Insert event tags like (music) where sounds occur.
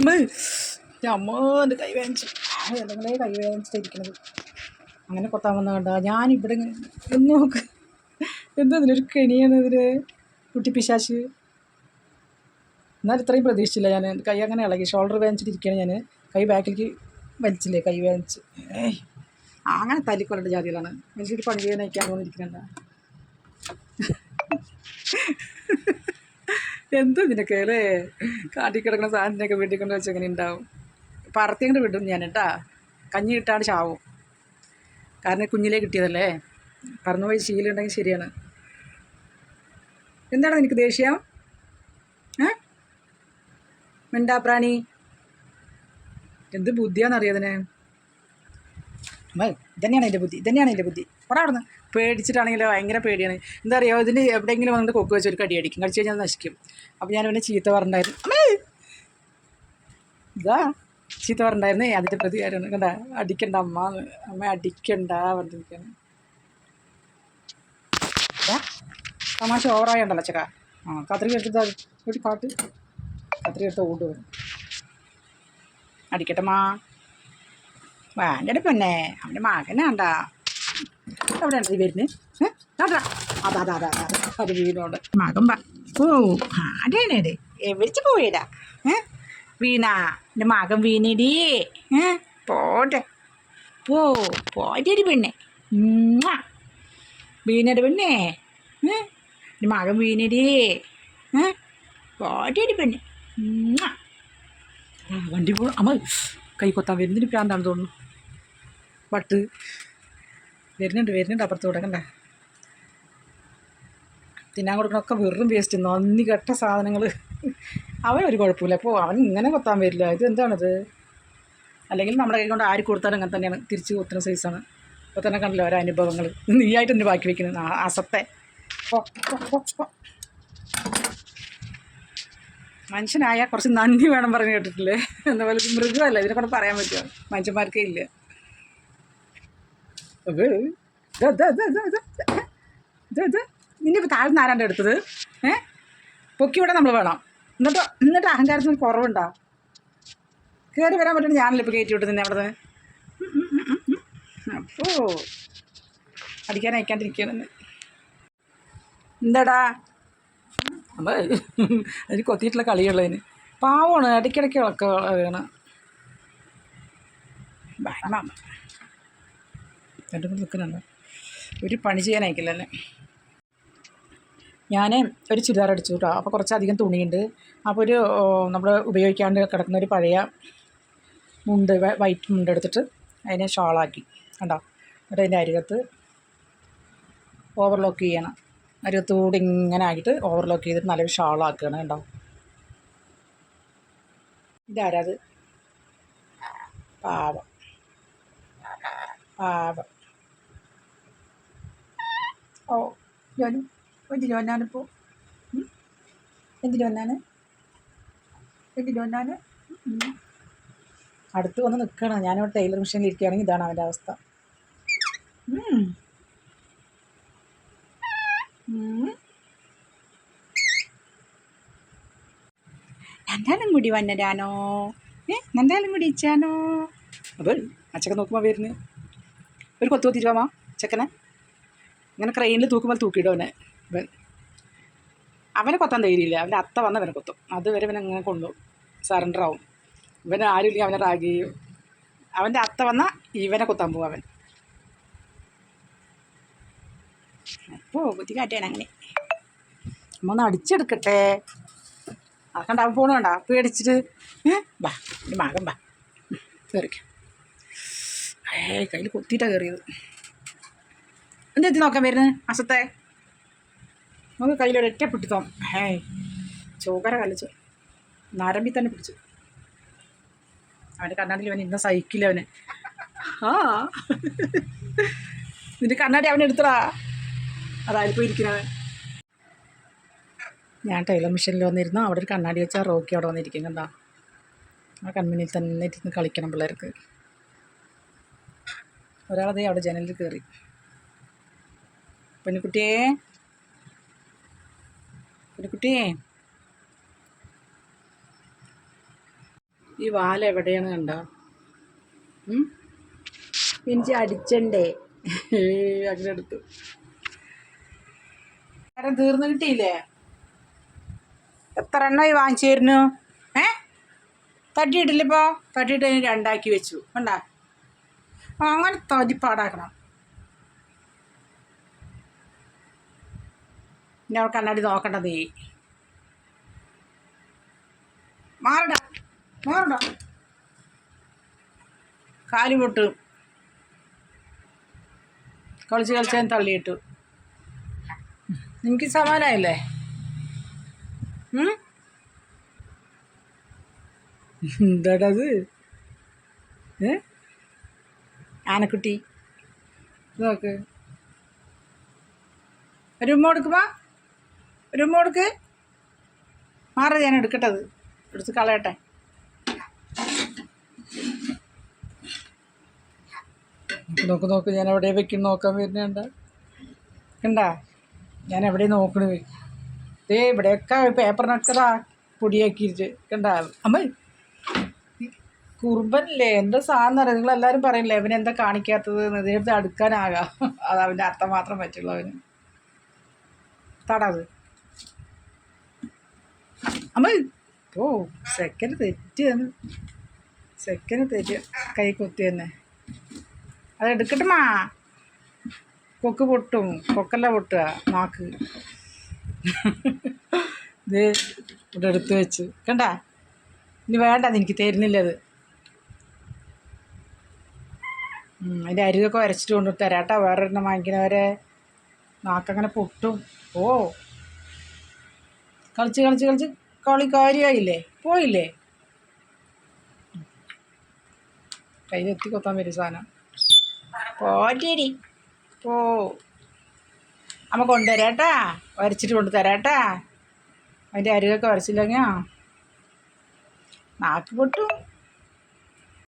അമ്മ എന്റെ കൈ വേദനിച്ച്. എന്തെങ്കിലും കൈ വേദനിച്ചിട്ടിരിക്കണത്. അങ്ങനെ കൊത്താൻ വന്ന കണ്ട ഞാൻ ഇവിടെ ഇങ്ങനെ നോക്ക്. എന്താ ഇതിനൊരു കെണിയാണ് കുട്ടി പിശാശ് എന്നാൽ ഇത്രയും പ്രതീക്ഷിച്ചില്ല ഞാൻ കൈ അങ്ങനെ ഇളകി. ഷോൾഡർ വേദനിച്ചിട്ടിരിക്കുകയാണ് ഞാൻ കൈ ബാക്കിലേക്ക് വലിച്ചില്ലേ കൈ വേദനിച്ച്. അങ്ങനെ തല്ലിക്കൊല്ലേണ്ട ജാതികളാണ്. മനുഷ്യർ പണി ചെയ്യാൻ അയക്കാൻ തോന്നിയിരിക്കുന്നുണ്ട എന്തോ ഇതിനൊക്കെ അല്ലേ? കാട്ടി കിടക്കുന്ന സാധനത്തിനൊക്കെ വീട്ടിൽ കൊണ്ട് വെച്ച് എങ്ങനെ ഉണ്ടാവും പറത്തിയങ്ങോട്ട് വിടും ഞാൻ കേട്ടാ. കഞ്ഞി കിട്ടാണ്ട് ചാവും. കാരണം കുഞ്ഞിലേ കിട്ടിയതല്ലേ? പറഞ്ഞു പോയി ശീലുണ്ടെങ്കിൽ ശരിയാണ്. എന്താണ് നിനക്ക് ദേഷ്യം? ഏ? മിണ്ടാപ്രാണി എന്ത് ബുദ്ധിയാണെന്നറിയാതിന് ഇതന്നെയാണ് എന്റെ ബുദ്ധി ഇതന്നെയാണ് എന്റെ ബുദ്ധി. അവിടെ അവിടെ നിന്ന് പേടിച്ചിട്ടാണെങ്കിലോ? ഭയങ്കര പേടിയാണ്. എന്താ പറയുക ഇതിന് എവിടെയെങ്കിലും വന്നിട്ട് കൊക്ക് വെച്ച് ഒരു കടി അടിക്കും. കടിച്ചു കഴിഞ്ഞാൽ നശിക്കും. അപ്പോൾ ഞാൻ അവനെ ചീത്ത പറഞ്ഞിട്ടുണ്ടായിരുന്നു. ഇതാ ചീത്ത പറഞ്ഞിട്ടുണ്ടായിരുന്നേ. അതിന്റെ പ്രതികാരമാണ്. കണ്ട? അടിക്കണ്ട അമ്മ. അമ്മ അടിക്കണ്ട പറഞ്ഞിരിക്കുകയാണ് തമാശ തമാശ ഓവറായുണ്ടല്ലോ ചക്ക. ആ കത്രിക എടുത്തിട്ട് ഒരു പാട്ട്. കത്രിക എടുത്ത് ഓട് വരും. അടിക്കട്ടെ മാ. വേണ്ടടി പെണ്ണേ അവന്റെ മകനാണ്ട. എവിടെ ഉണ്ട് ഈ വരുന്നത് അതാ അതാ അതാ അതാ അത് വീണോണ്ട്. മകമ്പ. ഓ ആടേണേ എവിടിച്ച് പോയടാ. ഏ? വീണ എന്റെ മകൻ വീണിടി. ഏ? പോട്ടെ. പോ പെണ്ണെ. പെണ്ണേ. ഏ? എന്റെ മകൻ വീണടി. ഏ? പോറ്റടി പെണ്ണെ. വണ്ടി പോ അമ്മ കൈ കൊത്താൻ വരുന്നതിന് പ്രാന്താണ് തോന്നുന്നു. പട്ട് വരുന്നുണ്ട് വരുന്നുണ്ട് അപ്പുറത്ത് കൊടുക്കണ്ടേ. തിന്നാൻ കൊടുക്കണമൊക്കെ വെറും വേസ്റ്റ് നന്ദി കെട്ട സാധനങ്ങൾ അവൻ ഒരു കുഴപ്പമില്ല. അപ്പോൾ അവൻ ഇങ്ങനെ കൊത്താൻ വരില്ല. ഇത് എന്താണിത്? അല്ലെങ്കിൽ നമ്മുടെ കൈ കൊണ്ട് ആര് കൊടുത്താലും അങ്ങനെ തന്നെയാണ്. തിരിച്ച് കൊത്തുന്ന സൈസാണ് അപ്പോൾ തന്നെ കണ്ടല്ലോ ഓരോ അനുഭവങ്ങൾ നീയായിട്ട് തന്നെ ബാക്കി വെക്കുന്നത്. അസത്തെ. മനുഷ്യനായ കുറച്ച് നന്ദി വേണം പറഞ്ഞു കേട്ടിട്ടില്ലേ? ഇത് മൃഗമല്ല ഇതിനെ കൊണ്ട് പറയാൻ പറ്റുമോ? മനുഷ്യന്മാർക്കേ ഇല്ല അത് ദാ, ദാ, ദാ, ദാ, ദാ, ദാ, ദാ. നിന്നെ ഇപ്പോൾ താഴ്ന്ന ആരാണ്ട് എടുത്തത് ഏ പൊക്കി വിടാൻ നമ്മൾ വേണം എന്നിട്ട് എന്നിട്ട് അഹങ്കാരത്തിന് കുറവുണ്ടോ കയറി വരാൻ പറ്റുന്ന ഞാനല്ലേ ഇപ്പോൾ കയറ്റി വിട്ടു നിന്നെ അവിടെ അപ്പോൾ അടിക്കാൻ അയക്കാണ്ടിരിക്കണെന്ന് എന്താടാ നമ്മൾ അതിന് കൊത്തിയിട്ടുള്ള കളിയുള്ളതിന് പാവമാണ് ഇടയ്ക്കിടയ്ക്ക് ഇളക്ക വേണം രണ്ടും നിൽക്കുന്നുണ്ട്. ഒരു പണി ചെയ്യാൻ അയക്കില്ലല്ലേ ഞാൻ ഒരു ചുരിദാർ അടിച്ചു കേട്ടോ. അപ്പോൾ കുറച്ചധികം തുണിയുണ്ട്. അപ്പോൾ ഒരു നമ്മൾ ഉപയോഗിക്കാണ്ട് കിടക്കുന്ന ഒരു പഴയ മുണ്ട് വൈറ്റ് മുണ്ട് എടുത്തിട്ട് അതിനെ ഷാളാക്കി. കണ്ടോ? എന്നിട്ട് അതിന്റെ അരികത്ത് ഓവർലോക്ക് ചെയ്യണം. അരികത്തൂടെ ഇങ്ങനെ ആക്കിയിട്ട് ഓവർലോക്ക് ചെയ്തിട്ട് നല്ലൊരു ഷാളാക്കുകയാണ് കണ്ടോ? ഇതാരാത്? പാവം. പാവം. ഓ ജോലി? എന്തിനു ഇപ്പോൾ എന്ത് വന്നാണ് എന്ത് വന്നാണ് അടുത്ത് വന്ന് നിൽക്കണം ഞാനിവിടെ ടൈലർ മെഷീനിൽ ഇരിക്കുകയാണെങ്കിൽ ഇതാണ് അവന്റെ അവസ്ഥ. നന്ദാലും കൂടി വന്നരാനോ? ഏ നന്ദാലും കൂടി ഇച്ചാനോ? അപ്പോൾ അച്ചക്ക നോക്കുമ്പോൾ വരുന്നത്. ഒരു കൊത്തു കൊത്തിരുവാമോ ചെക്കനെ. ഇങ്ങനെ ക്രെയിനിൽ തൂക്കുമ്പോൾ തൂക്കിയിടും അവനെ. ഇവൻ. അവനെ കൊത്താൻ ധൈര്യമില്ല. അവന്റെ അത്ത വന്ന് അവനെ കൊത്തും. അതുവരെ ഇവൻ അങ്ങനെ കൊണ്ടു സറണ്ടർ ആവും. ആരും ആരുമില്ലെങ്കിൽ അവനെ റാഗ് അവന്റെ അത്ത വന്ന ഇവനെ കൊത്താൻ പോകും അവൻ. അപ്പോൾ കുത്തി കാറ്റാണ് അങ്ങനെ. അമ്മ ഒന്ന് അടിച്ചെടുക്കട്ടെ. അതൊക്കെ അവൻ പോണ വേണ്ട പേടിച്ചിട്ട് ബാ എന്റെ മകൻ ബാ കയറിക്കാം ഏ കയ്യിൽ കൊത്തിയിട്ടാണ് കയറിയത് എന്തെത്തി നോക്കാൻ വരുന്നത് അസത്തെ. നമുക്ക് കയ്യിലൊരു ഒറ്റ പിടിത്തോ ഹേ ചോകര കലച്ചു. നരമ്പി തന്നെ പിടിച്ചു. അവന്റെ കണ്ണാടിയിൽ അവൻ ഇന്ന സഹിക്കില്ല അവന്. ആ. നിന്റെ കണ്ണാടി അവൻ എടുത്തടാ. അതായിരിക്കും ഇരിക്കുന്നവൻ ഞാൻ ടൈലർ മെഷീനിൽ വന്നിരുന്നു. അവിടെ ഒരു കണ്ണാടി വെച്ചാൽ റോക്കി അവിടെ വന്നിരിക്കും ആ കൺമുന്നിൽ തന്നെ ഇരുന്ന് കളിക്കണം പിള്ളേർക്ക്. ഒരാളതേ അവിടെ ജനലിൽ കയറി. പെൺകുട്ടിയെ. പെൺകുട്ടിയെ. ഈ വാല എവിടെയാണ് കണ്ടോ? എനിക്ക് അടിച്ചണ്ടേ. അങ്ങനെ എടുത്തു. നേരം തീർന്നു കിട്ടിയില്ലേ? എത്ര എണ്ണമായി വാങ്ങിച്ചു തരുന്നു? ഏ? തട്ടിയിട്ടില്ലിപ്പോ? തട്ടിയിട്ട് രണ്ടാക്കി വെച്ചു. കണ്ടാ? അങ്ങനെ തതിപ്പാടാക്കണം ഇനി അവൾ കണ്ണാടി നോക്കണ്ടത്. മാറടാ മാറടാ. കാൽ പൊട്ട്. കളിച്ച് കളിച്ച് ഞാൻ തള്ളിയിട്ടു. എനിക്ക് സമാനായില്ലേ? എന്താടത് ഏ? ആനക്കുട്ടി. നോക്ക് ഒരു ഉമ്മ കൊടുക്കുമ്പോ ഒരു മോൾക്ക് മാറ ഞാൻ എടുക്കട്ടത്. എടുത്ത് കളയട്ടെ. നോക്ക് നോക്ക് ഞാൻ എവിടെ വെക്കും നോക്കാൻ വരുന്നുണ്ട്. കണ്ടാ? ഞാൻ എവിടെ നോക്കണ? ദേ ഇവിടെയൊക്കെ പേപ്പറിനൊക്കെ പൊടിയാക്കിയിട്ട് കണ്ടാ? അമ്മ കുറുമ്പനല്ലേ? എന്താ സാധനം അറിയാം? നിങ്ങളെല്ലാവരും പറയില്ലേ അവനെ എന്താ കാണിക്കാത്തത്? നേരത്തെ അടുക്കാനാകാം. അത് അവന്റെ അർത്ഥം മാത്രം പറ്റുള്ളൂ അവന്. തടാത് അമ്മ ഓ സെക്കൻഡ് തെറ്റിയാണ് സെക്കൻഡ് തെറ്റി. കൈ കുത്തി തന്നെ. അത് എടുക്കട്ടുമാ കൊക്ക് പൊട്ടും. കൊക്കല്ല പൊട്ടുക. നാക്ക്. (laughs) ഇത് ഇവിടെ എടുത്ത് വെച്ച്. കണ്ട? ഇനി വേണ്ട എനിക്ക് അത്. ഉം, അതിന്റെ അരികൊക്കെ വരച്ചിട്ട് കൊണ്ടു തരാട്ടാ വേറെ എണ്ണം വാങ്ങിക്കുന്നവരെ നാക്കങ്ങനെ പൊട്ടും. ഓ കളിച്ച് കളിച്ച് കളിച്ച് കളി കാര്യമായില്ലേ പോയില്ലേ? കയ്യിലെത്തി കൊത്താൻ വരും സാധനം. പോറ്റേരി പോ. അമ്മ കൊണ്ടുവരാട്ടാ. വരച്ചിട്ട് കൊണ്ടു തരാട്ടാ അതിന്റെ അരികൊക്കെ വരച്ചില്ലെങ്കിൽ നാക്ക് പൊട്ടും.